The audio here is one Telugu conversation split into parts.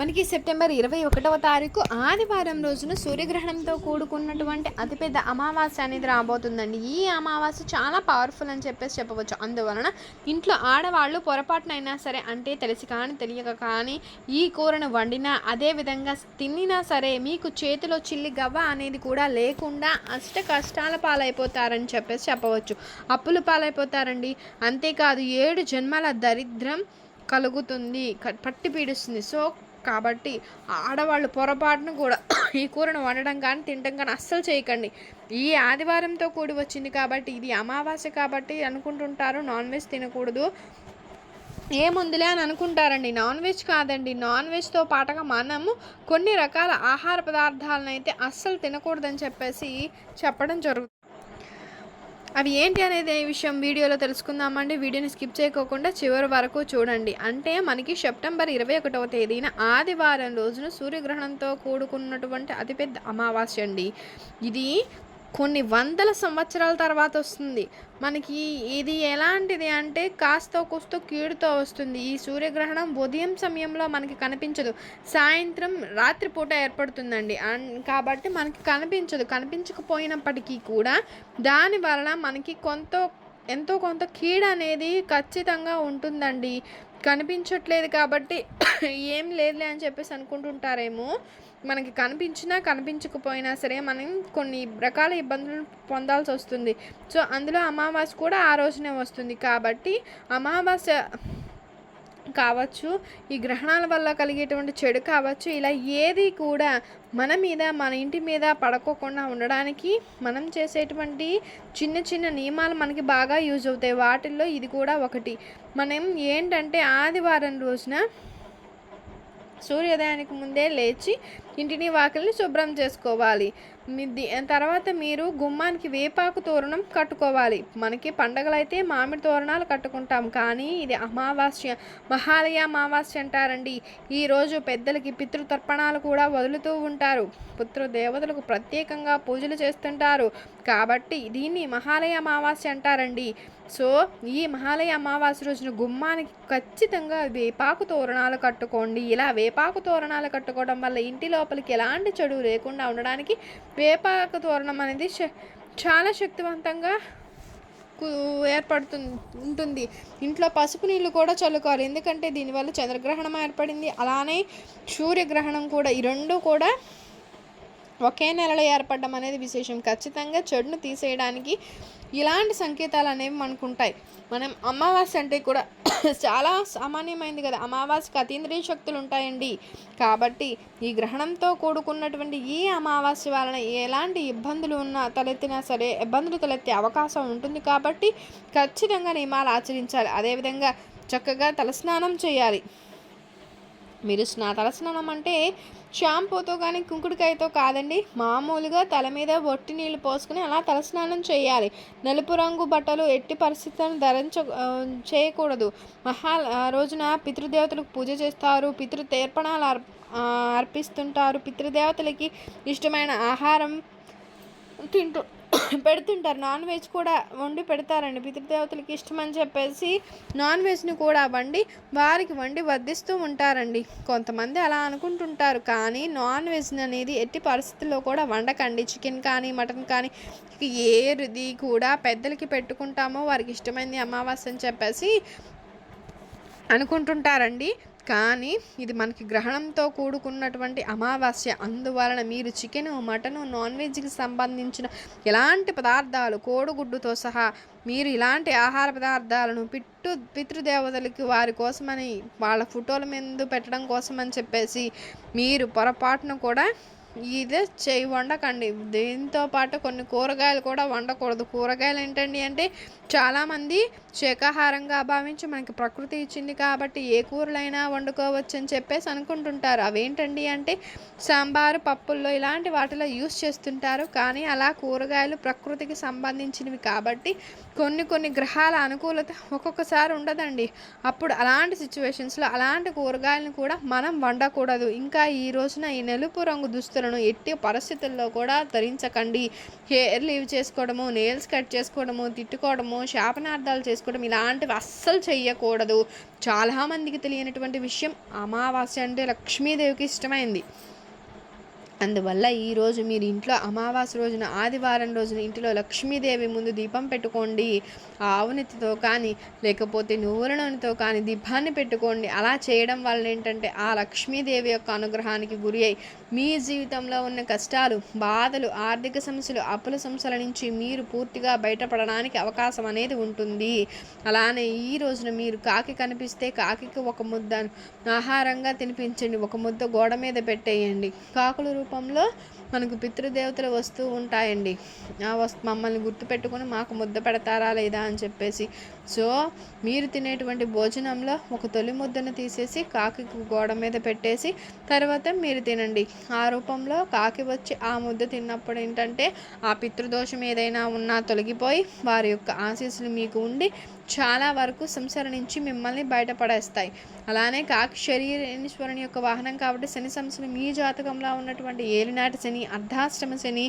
మనకి సెప్టెంబర్ ఇరవై ఒకటవ తారీఖు ఆదివారం రోజున సూర్యగ్రహణంతో కూడుకున్నటువంటి అతిపెద్ద అమావాస్య అనేది రాబోతుందండి. ఈ అమావాస్య చాలా పవర్ఫుల్ అని చెప్పేసి చెప్పవచ్చు. అందువలన ఇంట్లో ఆడవాళ్ళు పొరపాటునైనా సరే అంటే తెలిసి కానీ తెలియక కానీ ఈ కూరను వండినా అదే విధంగా తినినా సరే మీకు చేతిలో చిల్లి గవ్వ అనేది కూడా లేకుండా అష్ట కష్టాల పాలైపోతారని చెప్పేసి చెప్పవచ్చు. అప్పులు పాలైపోతారండి. అంతేకాదు ఏడు జన్మల దరిద్రం కలుగుతుంది క- పట్టి పీడిస్తుంది. సో కాబట్టి ఆడవాళ్ళు పొరపాటును కూడా ఈ కూరను వండడం కానీ తినడం కానీ అస్సలు చేయకండి. ఈ ఆదివారంతో కూడి వచ్చింది కాబట్టి ఇది అమావాస్య కాబట్టి అనుకుంటుంటారు నాన్ వెజ్ తినకూడదు. ఏముందిలే అని అనుకుంటారండి. నాన్ వెజ్ కాదండి. నాన్ వెజ్తో పాటుగా మనము కొన్ని రకాల ఆహార పదార్థాలను అయితే అస్సలు తినకూడదని చెప్పేసి చెప్పడం జరుగుతుంది అవి ఏంటి అనేది ఈ విషయం వీడియోలో తెలుసుకుందామండి. వీడియోని స్కిప్ చేయకోకుండా చివరి వరకు చూడండి. అంటే మనకి సెప్టెంబర్ ఇరవై ఒకటవ తేదీన ఆదివారం రోజున సూర్యగ్రహణంతో కూడుకున్నటువంటి అతిపెద్ద అమావాస్య అండి. ఇది కొన్ని వందల సంవత్సరాల తర్వాత వస్తుంది. మనకి ఇది ఎలాంటిది అంటే కాస్త కూస్తో కీడుతో వస్తుంది. ఈ సూర్యగ్రహణం ఉదయం సమయంలో మనకి కనిపించదు. సాయంత్రం రాత్రిపూట ఏర్పడుతుందండి. అన్ కాబట్టి మనకి కనిపించదు. కనిపించకపోయినప్పటికీ కూడా దాని వలన మనకి కొంత ఎంతో కొంత కీడ అనేది ఖచ్చితంగా ఉంటుందండి. కనిపించట్లేదు కాబట్టి ఏం లేదులే అని చెప్పేసి అనుకుంటుంటారేమో. మనకి కనిపించినా కనిపించకపోయినా సరే మనం కొన్ని రకాల ఇబ్బందులు పొందాల్సి వస్తుంది. సో అందులో అమావాస్య కూడా ఆ రోజునే వస్తుంది. కాబట్టి అమావాస్య కావచ్చు ఈ గ్రహణాల వల్ల కలిగేటువంటి చెడు కావచ్చు ఇలా ఏది కూడా మన మీద మన ఇంటి మీద పడుకోకుండా ఉండడానికి మనం చేసేటువంటి చిన్న చిన్న నియమాలు మనకి బాగా యూజ్ అవుతాయి. వాటిల్లో ఇది కూడా ఒకటి. మనం ఏంటంటే ఆదివారం రోజున సూర్యోదయానికి ముందే లేచి ఇంటిని వాకిల్ని శుభ్రం చేసుకోవాలి. తర్వాత మీరు గుమ్మానికి వేపాకు తోరణం కట్టుకోవాలి. మనకి పండగలైతే మామిడి తోరణాలు కట్టుకుంటాం. కానీ ఇది అమావాస్య మహాలయ అమావాస్య అంటారండి. ఈరోజు పెద్దలకి పితృతర్పణాలు కూడా వదులుతూ ఉంటారు. పుత్ర దేవతలకు ప్రత్యేకంగా పూజలు చేస్తుంటారు. కాబట్టి దీన్ని మహాలయ అమావాస్య అంటారండి. సో ఈ మహాలయ అమావాస్య రోజున గుమ్మానికి ఖచ్చితంగా వేపాకు తోరణాలు కట్టుకోండి. ఇలా వేపాకు తోరణాలు కట్టుకోవడం వల్ల ఇంటి లోపలికి ఎలాంటి చెడు లేకుండా ఉండడానికి వేపాకు తోరణం అనేది చాలా శక్తివంతంగా కు- ఏర్పడుతుంది ఉంటుంది. ఇంట్లో పసుపు నీళ్ళు కూడా చల్లుకోవాలి. ఎందుకంటే దీనివల్ల చంద్రగ్రహణం ఏర్పడింది. అలానే సూర్యగ్రహణం కూడా. ఈ రెండు కూడా ఒకే నెలలో ఏర్పడడం అనేది విశేషం. ఖచ్చితంగా చెడును తీసేయడానికి ఇలాంటి సంకేతాలు అనేవి మనకు ఉంటాయి మనం అమావాస్య అంటే కూడా చాలా సామాన్యమైంది కదా. అమావాస్యకు అతీంద్రియ శక్తులు ఉంటాయండి. కాబట్టి ఈ గ్రహణంతో కూడుకున్నటువంటి ఈ అమావాస్య వలన ఎలాంటి ఇబ్బందులు ఉన్నా తలెత్తినా సరే ఇబ్బందులు తలెత్తే అవకాశం ఉంటుంది కాబట్టి ఖచ్చితంగా నియమాలు ఆచరించాలి. అదేవిధంగా చక్కగా తలస్నానం చేయాలి. మీరు స్నా తలస్నానం అంటే షాంపూతో కానీ కుంకుడుకాయతో కాదండి. మామూలుగా తల మీద ఒట్టి నీళ్ళు పోసుకుని అలా తలస్నానం చేయాలి. నలుపు రంగు బట్టలు ఎట్టి పరిస్థితులను ధరించ చేయకూడదు. మహా రోజున పితృదేవతలకు పూజ చేస్తారు. పితృ తర్పణాలు అర్ అర్పిస్తుంటారు. పితృదేవతలకి ఇష్టమైన ఆహారం తింటూ పెడుతుంటారు. నాన్ వెజ్ కూడా వండి పెడతారండి. పితృదేవతలకి ఇష్టం అని చెప్పేసి నాన్ వెజ్ని కూడా వండి వారికి వండి వడ్డిస్తూ ఉంటారండి. కొంతమంది అలా అనుకుంటుంటారు. కానీ నాన్ వెజ్ అనేది ఎట్టి పరిస్థితుల్లో కూడా వండకండి. చికెన్ కానీ మటన్ కానీ ఏది కూడా పెద్దలకి పెట్టుకుంటామో వారికి ఇష్టమైంది అమావాస్య అని చెప్పేసి అనుకుంటుంటారండి. కానీ ఇది మనకి గ్రహణంతో కూడుకున్నటువంటి అమావాస్య. అందువలన మీరు చికెను మటను నాన్ వెజ్కి సంబంధించిన ఎలాంటి పదార్థాలు కోడిగుడ్డుతో సహా మీరు ఇలాంటి ఆహార పదార్థాలను పిట్టు పితృదేవతలకి వారి కోసమని వాళ్ళ ఫోటోల మీద పెట్టడం కోసమని చెప్పేసి మీరు పొరపాటున కూడా ఇదే చేయి వండకండి. దీంతో పాటు కొన్ని కూరగాయలు కూడా వండకూడదు. కూరగాయలు ఏంటండి అంటే చాలామంది శాకాహారంగా భావించి మనకి ప్రకృతి ఇచ్చింది కాబట్టి ఏ కూరలైనా వండుకోవచ్చు అని చెప్పేసి అనుకుంటుంటారు. అవేంటండి అంటే సాంబారు పప్పుల్లో ఇలాంటి వాటిలో యూస్ చేస్తుంటారు. కానీ అలా కూరగాయలు ప్రకృతికి సంబంధించినవి కాబట్టి కొన్ని కొన్ని గ్రహాల అనుకూలత ఒక్కొక్కసారి ఉండదండి. అప్పుడు అలాంటి సిచ్యువేషన్స్లో అలాంటి కూరగాయలను కూడా మనం వండకూడదు. ఇంకా ఈ రోజున ఈ నలుపు రంగు దుస్తులు దుస్తులను ఎట్టి పరిస్థితుల్లో కూడా ధరించకండి. హెయిర్ లీవ్ చేసుకోవడము నెయిల్స్ కట్ చేసుకోవడము తిట్టుకోవడము శాపనార్థాలు చేసుకోవడం ఇలాంటివి అస్సలు చేయకూడదు చాలామందికి తెలియనటువంటి విషయం అమావాస్య అంటే లక్ష్మీదేవికి ఇష్టమైంది. అందువల్ల ఈరోజు మీరు ఇంట్లో అమావాస్య రోజున ఆదివారం రోజున ఇంటిలో లక్ష్మీదేవి ముందు దీపం పెట్టుకోండి. ఆవునితితో కానీ లేకపోతే నువ్వుల నూనెతో కానీ దీపాన్ని పెట్టుకోండి. అలా చేయడం వల్ల ఏంటంటే ఆ లక్ష్మీదేవి యొక్క అనుగ్రహానికి గురి అయి మీ జీవితంలో ఉన్న కష్టాలు బాధలు ఆర్థిక సమస్యలు అప్పుల సమస్యల నుంచి మీరు పూర్తిగా బయటపడడానికి అవకాశం అనేది ఉంటుంది. అలానే ఈ రోజున మీరు కాకి కనిపిస్తే కాకి ఒక ముద్ద ఆహారంగా తినిపించండి. ఒక ముద్ద గోడ మీద పెట్టేయండి. కాకులు రూపంలో మనకు పితృదేవతలు వస్తూ ఉంటాయండి. ఆ వస్తు మమ్మల్ని గుర్తుపెట్టుకుని మాకు ముద్ద పెడతారా లేదా అని చెప్పేసి. సో మీరు తినేటువంటి భోజనంలో ఒక తొలి ముద్దను తీసేసి కాకి గోడ మీద పెట్టేసి తర్వాత మీరు తినండి. ఆ రూపంలో కాకి వచ్చి ఆ ముద్ద తిన్నప్పుడు ఏంటంటే ఆ పితృదోషం ఏదైనా ఉన్నా తొలగిపోయి వారి యొక్క ఆశీస్సులు మీకు ఉండి చాలా వరకు సంసారం నుంచి మిమ్మల్ని బయటపడేస్తాయి. అలానే కాకి శరీరేశ్వరుని యొక్క వాహనం కాబట్టి శని సంస్థలు మీ జాతకంలో ఉన్నటువంటి ఏలినాటి శని అర్ధాష్టమ శని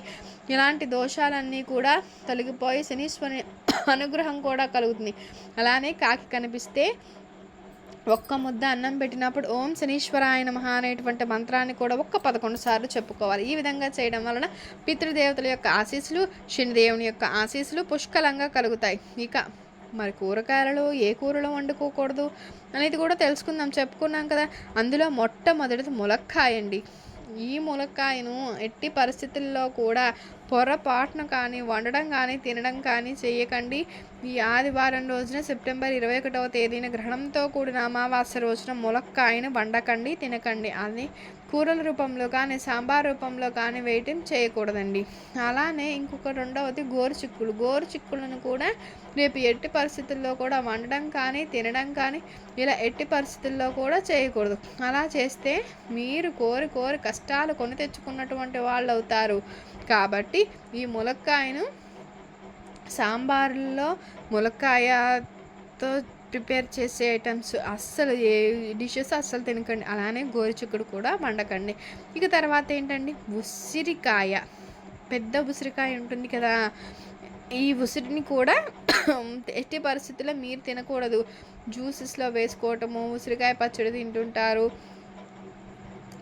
ఇలాంటి దోషాలన్నీ కూడా తొలగిపోయి శనీశ్వరుని అనుగ్రహం కూడా కలుగుతుంది. అలానే కాకి కనిపిస్తే ఒక్క ముద్ద అన్నం పెట్టినప్పుడు ఓం శనీశ్వరాయ మహా అనేటువంటి మంత్రాన్ని కూడా ఒక్క పదకొండు సార్లు చెప్పుకోవాలి. ఈ విధంగా చేయడం వలన పితృదేవతల యొక్క ఆశీస్సులు శనిదేవుని యొక్క ఆశీస్సులు పుష్కలంగా కలుగుతాయి. ఇక మరి కూరగాయలలో ఏ కూరలో వండుకోకూడదు అనేది కూడా తెలుసుకుందాం చెప్పుకున్నాం కదా. అందులో మొట్టమొదటిది ములక్కాయ అండి ఈ ములక్కాయను ఎట్టి పరిస్థితుల్లో కూడా పొరపాటున కానీ వండడం కానీ తినడం కానీ చేయకండి. ఈ ఆదివారం రోజున సెప్టెంబర్ ఇరవై ఒకటవ తేదీన గ్రహణంతో కూడిన అమావాస్య రోజున ములక్కాయను వండకండి తినకండి. అది కూరల రూపంలో కానీ సాంబార్ రూపంలో కానీ వేయటం చేయకూడదండి. అలానే ఇంకొక రెండవది గోరు చిక్కులు గోరు చిక్కులను కూడా రేపు ఎట్టి పరిస్థితుల్లో కూడా వండడం కానీ తినడం కానీ ఇలా ఎట్టి పరిస్థితుల్లో కూడా చేయకూడదు. అలా చేస్తే మీరు కోరి కోరి కష్టాలు కొని తెచ్చుకున్నటువంటి వాళ్ళు అవుతారు కాబట్టి ఈ ములక్కాయను సాంబార్లో ములక్కాయతో ప్రిపేర్ చేసే ఐటమ్స్ అస్సలు ఏ డిషెస్ అస్సలు తినకండి. అలానే గోరుచిక్కుడు కూడా వండకండి. ఇక తర్వాత ఏంటండి? ఉసిరికాయ. పెద్ద ఉసిరికాయ ఉంటుంది కదా. ఈ ఉసిరిని కూడా ఎట్టి పరిస్థితుల్లో మీరు తినకూడదు. జ్యూసెస్లో వేసుకోవటము ఉసిరికాయ పచ్చడి తింటుంటారు.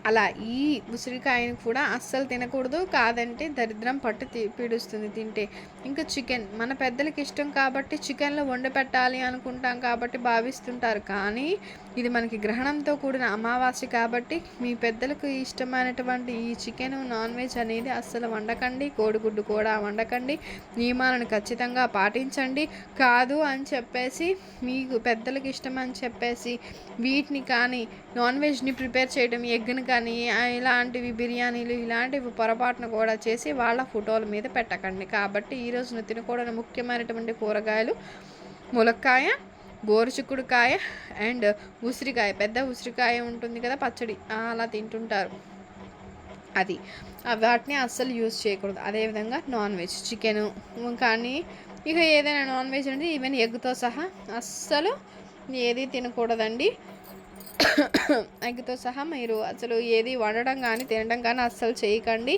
అలా ఈ ఉసిరికాయని కూడా అస్సలు తినకూడదు. కాదంటే దరిద్రం పట్టు తి పీడుస్తుంది తింటే. ఇంకా చికెన్ మన పెద్దలకి ఇష్టం కాబట్టి చికెన్లో వండి పెట్టాలి అనుకుంటాం కాబట్టి భావిస్తుంటారు. కానీ ఇది మనకి గ్రహణంతో కూడిన అమావాస్య కాబట్టి మీ పెద్దలకు ఇష్టమైనటువంటి ఈ చికెన్ నాన్ వెజ్ అనేది అస్సలు వండకండి. కోడిగుడ్డు కూడా వండకండి. నియమాలను ఖచ్చితంగా పాటించండి. కాదు అని చెప్పేసి మీకు పెద్దలకు ఇష్టం అని చెప్పేసి వీటిని కానీ నాన్ వెజ్ని ప్రిపేర్ చేయడం ఎగ్ని కానీ కానీ ఇలాంటివి బిర్యానీలు ఇలాంటివి పొరపాటును కూడా చేసి వాళ్ళ ఫోటోల మీద పెట్టకండి. కాబట్టి ఈ రోజున తినకూడని ముఖ్యమైనటువంటి కూరగాయలు ములక్కాయ గోరుచిక్కుడుకాయ అండ్ ఉసిరికాయ. పెద్ద ఉసిరికాయ ఉంటుంది కదా పచ్చడి. అలా తింటుంటారు. అది. వాటిని అస్సలు యూజ్ చేయకూడదు. అదేవిధంగా నాన్ వెజ్ చికెను. కానీ ఇక ఏదైనా నాన్ వెజ్ అంటే ఈవెన్ ఎగ్తో సహా అస్సలు ఏది తినకూడదండి. ఎగ్తో సహా మీరు అసలు ఏది వండడం కానీ తినడం కానీ అస్సలు చేయకండి.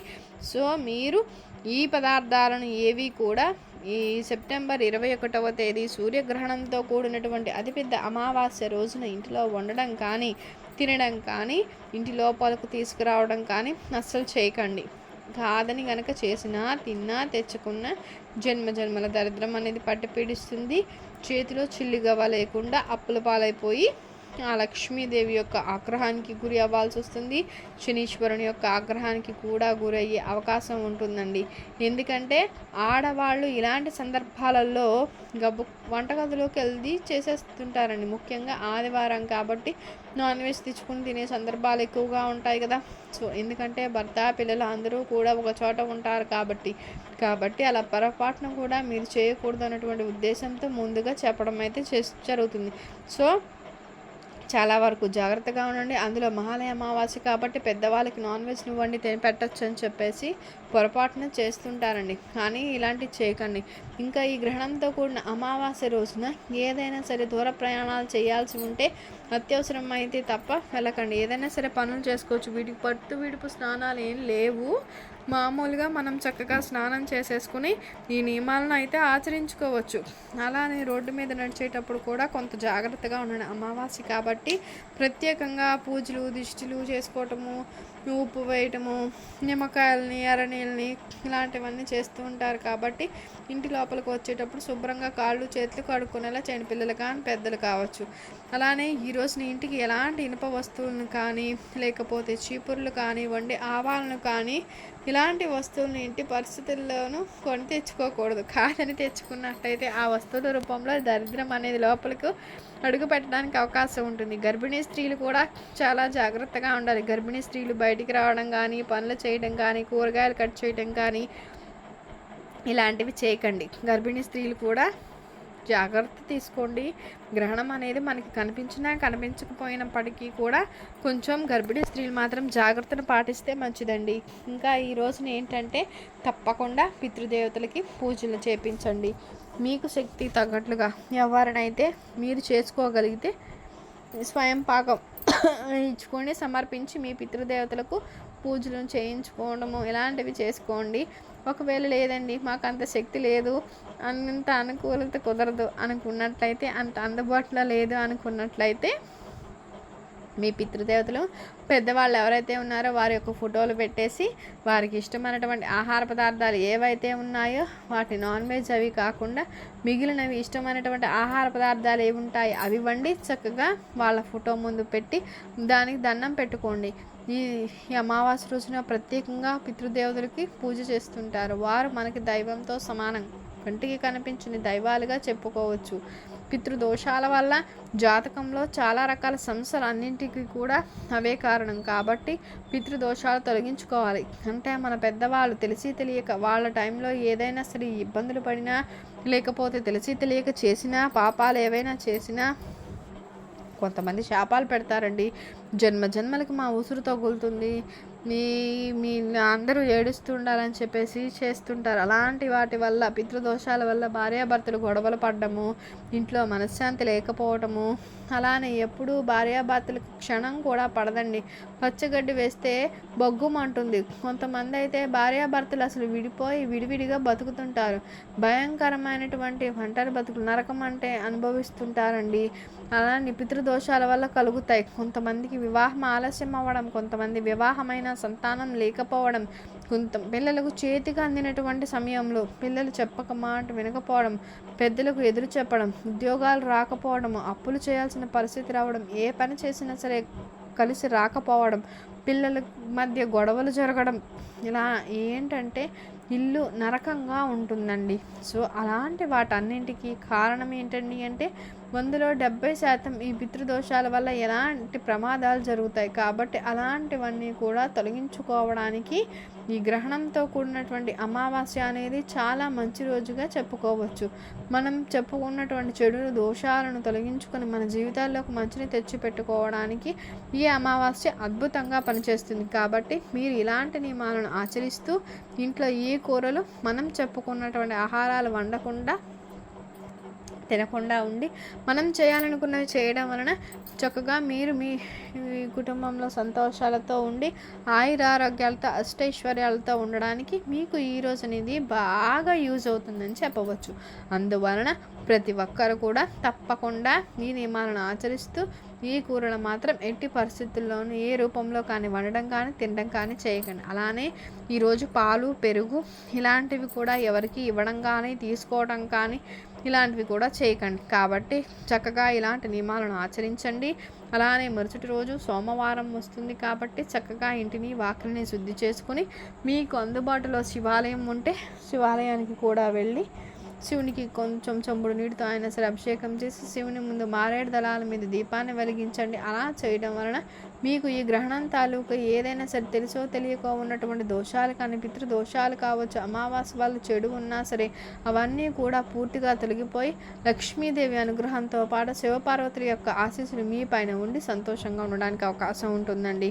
సో మీరు ఈ పదార్థాలను ఏవి కూడా ఈ సెప్టెంబర్ ఇరవై ఒకటవ తేదీ సూర్యగ్రహణంతో కూడినటువంటి అతిపెద్ద అమావాస్య రోజున ఇంటిలో వండడం కానీ తినడం కానీ ఇంటి లోపలకు తీసుకురావడం కానీ అస్సలు చేయకండి. కాదని గనక చేసినా తిన్నా తెచ్చుకున్న జన్మ జన్మల దరిద్రం అనేది పట్టి పీడిస్తుంది చేతిలో చిల్లిగవ లేకుండా అప్పుల పాలైపోయి ఆ లక్ష్మీదేవి యొక్క ఆగ్రహానికి గురి అవ్వాల్సి వస్తుంది. శనీశ్వరుని యొక్క ఆగ్రహానికి కూడా గురయ్యే అవకాశం ఉంటుందండి. ఎందుకంటే ఆడవాళ్ళు ఇలాంటి సందర్భాలలో గబ్బు వంటగదిలోకి వెళ్ళి చేసేస్తుంటారండి. ముఖ్యంగా ఆదివారం కాబట్టి నాన్ వెజ్ తెచ్చుకుని తినే సందర్భాలు ఎక్కువగా ఉంటాయి కదా. సో ఎందుకంటే భర్త పిల్లలు అందరూ కూడా ఒక చోట ఉంటారు కాబట్టి. కాబట్టి అలా పొరపాటున కూడా మీరు చేయకూడదు అన్నటువంటి ఉద్దేశంతో ముందుగా చెప్పడం అయితే చేసి జరుగుతుంది. సో చాలా వరకు జాగ్రత్తగా ఉండండి. అందులో మహాలయ అమావాస్య కాబట్టి పెద్దవాళ్ళకి నాన్ వెజ్ నువ్వండి తిని పెట్టచ్చు అని చెప్పేసి పొరపాటున చేస్తుంటారండి. కానీ ఇలాంటివి చేయకండి. ఇంకా ఈ గ్రహణంతో కూడిన అమావాస్య రోజున ఏదైనా సరే దూర ప్రయాణాలు చేయాల్సి ఉంటే అత్యవసరం అయితే తప్ప వెళ్ళకండి. ఏదైనా సరే పనులు చేసుకోవచ్చు. వీటికి పట్టు విడుపు స్నానాలు ఏం లేవు. మామూలుగా మనం చక్కగా స్నానం చేసేసుకుని ఈ నియమాలను అయితే ఆచరించుకోవచ్చు. అలానే రోడ్డు మీద నడిచేటప్పుడు కూడా కొంత జాగ్రత్తగా ఉండండి. అమావాస్య కాబట్టి ప్రత్యేకంగా పూజలు దిష్టిలు చేసుకోవటము ఉప్పు వేయటము నిమ్మకాయలని ఎర్రనీళ్ళని ఇలాంటివన్నీ చేస్తూ ఉంటారు కాబట్టి ఇంటి లోపలికి వచ్చేటప్పుడు శుభ్రంగా కాళ్ళు చేతులు కడుక్కునేలా చేయండి. పిల్లలు కానీ పెద్దలు కావచ్చు. అలానే ఈరోజు నీ ఇంటికి ఎలాంటి ఇనుప వస్తువులను కానీ లేకపోతే చీపుర్లు కానివ్వండి ఆవాలను కానీ ఇలాంటి వస్తువులను ఇంటి పరిస్థితుల్లోనూ కొని తెచ్చుకోకూడదు. కాదని తెచ్చుకున్నట్టయితే ఆ వస్తువుల రూపంలో దరిద్రం అనేది లోపలికి అడుగు పెట్టడానికి అవకాశం ఉంటుంది. గర్భిణీ స్త్రీలు కూడా చాలా జాగ్రత్తగా ఉండాలి. గర్భిణీ స్త్రీలు బయటికి రావడం కానీ పనులు చేయడం కానీ కూరగాయలు కట్ చేయడం కానీ ఇలాంటివి చేయకండి. గర్భిణీ స్త్రీలు కూడా జాగ్రత్త తీసుకోండి. గ్రహణం అనేది మనకి కనిపించినా కనిపించకపోయినప్పటికీ కూడా కొంచెం గర్భిణీ స్త్రీలు మాత్రం జాగ్రత్తను పాటిస్తే మంచిదండి. ఇంకా ఈ రోజున ఏంటంటే తప్పకుండా పితృదేవతలకి పూజలు చేపించండి. మీకు శక్తి తగ్గట్లుగా ఎవరినైతే మీరు చేసుకోగలిగితే స్వయం పాకం ఇచ్చుకొని సమర్పించి మీ పితృదేవతలకు పూజలు చేయించుకోవడము ఇలాంటివి చేసుకోండి. ఒకవేళ లేదండి మాకు అంత శక్తి లేదు అంత అనుకూలత కుదరదు అనుకున్నట్లయితే అంత అందుబాటులో లేదు అనుకున్నట్లయితే మీ పితృదేవతలు పెద్దవాళ్ళు ఎవరైతే ఉన్నారో వారి యొక్క ఫోటోలు పెట్టేసి వారికి ఇష్టమైనటువంటి ఆహార పదార్థాలు ఏవైతే ఉన్నాయో వాటి నాన్ వెజ్ అవి కాకుండా మిగిలినవి ఇష్టమైనటువంటి ఆహార పదార్థాలు ఏవి ఉంటాయి అవి వండి చక్కగా వాళ్ళ ఫోటో ముందు పెట్టి దానికి దండం పెట్టుకోండి. ఈ అమావాస్య రోజున ప్రత్యేకంగా పితృదేవతలకి పూజ చేస్తుంటారు. వారు మనకి దైవంతో సమానం. కంటికి కనిపించిన దైవాలుగా చెప్పుకోవచ్చు. పితృదోషాల వల్ల జాతకంలో చాలా రకాల సమస్యలు అన్నింటికి కూడా అవే కారణం. కాబట్టి పితృదోషాలు తొలగించుకోవాలి. అంటే మన పెద్దవాళ్ళు తెలిసి తెలియక వాళ్ళ టైంలో ఏదైనా సరే ఇబ్బందులు పడినా లేకపోతే తెలిసి తెలియక చేసినా పాపాలు ఏవైనా చేసినా కొంతమంది శాపాలు పెడతారండి. జన్మ జన్మలకి మా ఉసురు తగులుతుంది. మీ మీ అందరూ ఏడుస్తుండాలని చెప్పేసి చేస్తుంటారు. అలాంటి వాటి వల్ల పితృదోషాల వల్ల భార్యాభర్తలు గొడవలు పడ్డము ఇంట్లో మనశ్శాంతి లేకపోవటము అలానే ఎప్పుడూ భార్యాభర్తలకు క్షణం కూడా పడదండి. పచ్చగడ్డి వేస్తే బొగ్గుమంటుంది. కొంతమంది అయితే భార్యాభర్తలు అసలు విడిపోయి విడివిడిగా బతుకుతుంటారు. భయంకరమైనటువంటి ఒంటరి బతుకులు నరకం అంటే అనుభవిస్తుంటారండి. అలానే పితృదోషాల వల్ల కలుగుతాయి. కొంతమందికి వివాహం ఆలస్యం అవ్వడం కొంతమంది వివాహమైన సంతానం లేకపోవడం కొంత పిల్లలకు చేతికి అందినటువంటి సమయంలో పిల్లలు చెప్పక మాట వినకపోవడం పెద్దలకు ఎదురు చెప్పడం ఉద్యోగాలు రాకపోవడం అప్పులు చేయాల్సిన పరిస్థితి రావడం ఏ పని చేసినా సరే కలిసి రాకపోవడం పిల్లల మధ్య గొడవలు జరగడం ఇలా ఏంటంటే ఇల్లు నరకంగా ఉంటుందండి. సో అలాంటి వాటన్నింటికి కారణం ఏంటండి అంటే వందలో డెబ్బై శాతం ఈ పితృదోషాల వల్ల ఎలాంటి ప్రమాదాలు జరుగుతాయి? కాబట్టి అలాంటివన్నీ కూడా తొలగించుకోవడానికి ఈ గ్రహణంతో కూడినటువంటి అమావాస్య అనేది చాలా మంచి రోజుగా చెప్పుకోవచ్చు. మనం చెప్పుకున్నటువంటి చెడు దోషాలను తొలగించుకొని మన జీవితాల్లోకి మంచిని తెచ్చిపెట్టుకోవడానికి ఈ అమావాస్య అద్భుతంగా పనిచేస్తుంది. కాబట్టి మీరు ఇలాంటి నియమాలను ఆచరిస్తూ ఇంట్లో ఏ కూరలు మనం చెప్పుకున్నటువంటి ఆహారాలు వండకుండా తినకుండా ఉండి మనం చేయాలనుకున్నవి చేయడం వలన చక్కగా మీరు మీ కుటుంబంలో సంతోషాలతో ఉండి ఆయురారోగ్యాలతో అష్టైశ్వర్యాలతో ఉండడానికి మీకు ఈ రోజు అనేది బాగా యూజ్ అవుతుందని చెప్పవచ్చు. అందువలన ప్రతి ఒక్కరు కూడా తప్పకుండా ఈ నియమాలను ఆచరిస్తూ ఈ కూరలు మాత్రం ఎట్టి పరిస్థితుల్లోనూ ఏ రూపంలో కానీ వండడం కానీ తినడం కానీ చేయకండి. అలానే ఈరోజు పాలు పెరుగు ఇలాంటివి కూడా ఎవరికి ఇవ్వడం కానీ తీసుకోవడం కానీ ఇలాంటివి కూడా చేయకండి. కాబట్టి చక్కగా ఇలాంటి నియమాలను ఆచరించండి. అలానే మరుసటి రోజు సోమవారం వస్తుంది కాబట్టి చక్కగా ఇంటిని వాకిలిని శుద్ధి చేసుకుని మీకు అందుబాటులో శివాలయం ఉంటే శివాలయానికి కూడా వెళ్ళి శివునికి కొంచెం చెంబుడు నీటితో అయినా సరే అభిషేకం చేసి శివుని ముందు మారేడు దళాల మీద దీపాన్ని వెలిగించండి. అలా చేయడం వలన మీకు ఈ గ్రహణం తాలూకు ఏదైనా సరే తెలుసో తెలియకో ఉన్నటువంటి దోషాలు కానీ దోషాలు కావచ్చు అమావాస్య వాళ్ళు చెడు ఉన్నా సరే అవన్నీ కూడా పూర్తిగా తొలగిపోయి లక్ష్మీదేవి అనుగ్రహంతో పాటు శివపార్వతుల యొక్క ఆశీస్సులు మీ పైన ఉండి సంతోషంగా ఉండడానికి అవకాశం ఉంటుందండి.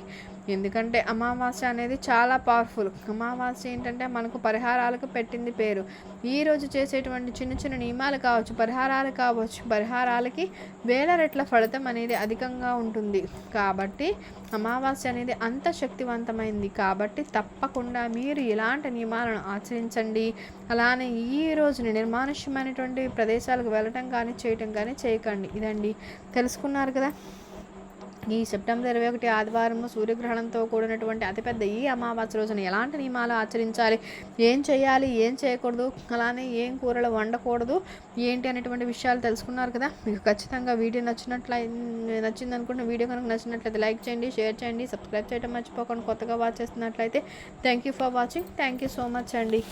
ఎందుకంటే అమావాస్య అనేది చాలా పవర్ఫుల్ అమావాస్య ఏంటంటే మనకు పరిహారాలకు పెట్టింది పేరు. ఈ రోజు చేసేటువంటి చిన్న చిన్న నియమాలు కావచ్చు పరిహారాలు కావచ్చు పరిహారాలకి వేల రెట్ల ఫలితం అనేది అధికంగా ఉంటుంది. కాబట్టి అమావాస్య అనేది అంత శక్తివంతమైంది. కాబట్టి తప్పకుండా మీరు ఇలాంటి నియమాలను ఆచరించండి. అలానే ఈ రోజుని నిర్మానుష్యమైనటువంటి ప్రదేశాలకు వెళ్ళటం కానీ చేయటం కానీ చేయకండి. ఇదండి. తెలుసుకున్నారు కదా? ఈ సెప్టెంబర్ ఇరవై ఒకటి ఆదివారం సూర్యగ్రహణంతో కూడినటువంటి అతిపెద్ద ఈ అమావాస్య రోజున ఎలాంటి నియమాలు ఆచరించాలి? ఏం చేయాలి? ఏం చేయకూడదు? అలానే ఏం కూరలు వండకూడదు? ఏంటి అనేటువంటి విషయాలు తెలుసుకున్నారు కదా? మీకు ఖచ్చితంగా వీడియో నచ్చినట్లయి నచ్చింది అనుకున్న వీడియో కనుక నచ్చినట్లయితే లైక్ చేయండి షేర్ చేయండి సబ్స్క్రైబ్ చేయడం మర్చిపోకుండా. కొత్తగా వాచ్ చేస్తున్నట్లయితే thank you for watching. Thank you so much అండి.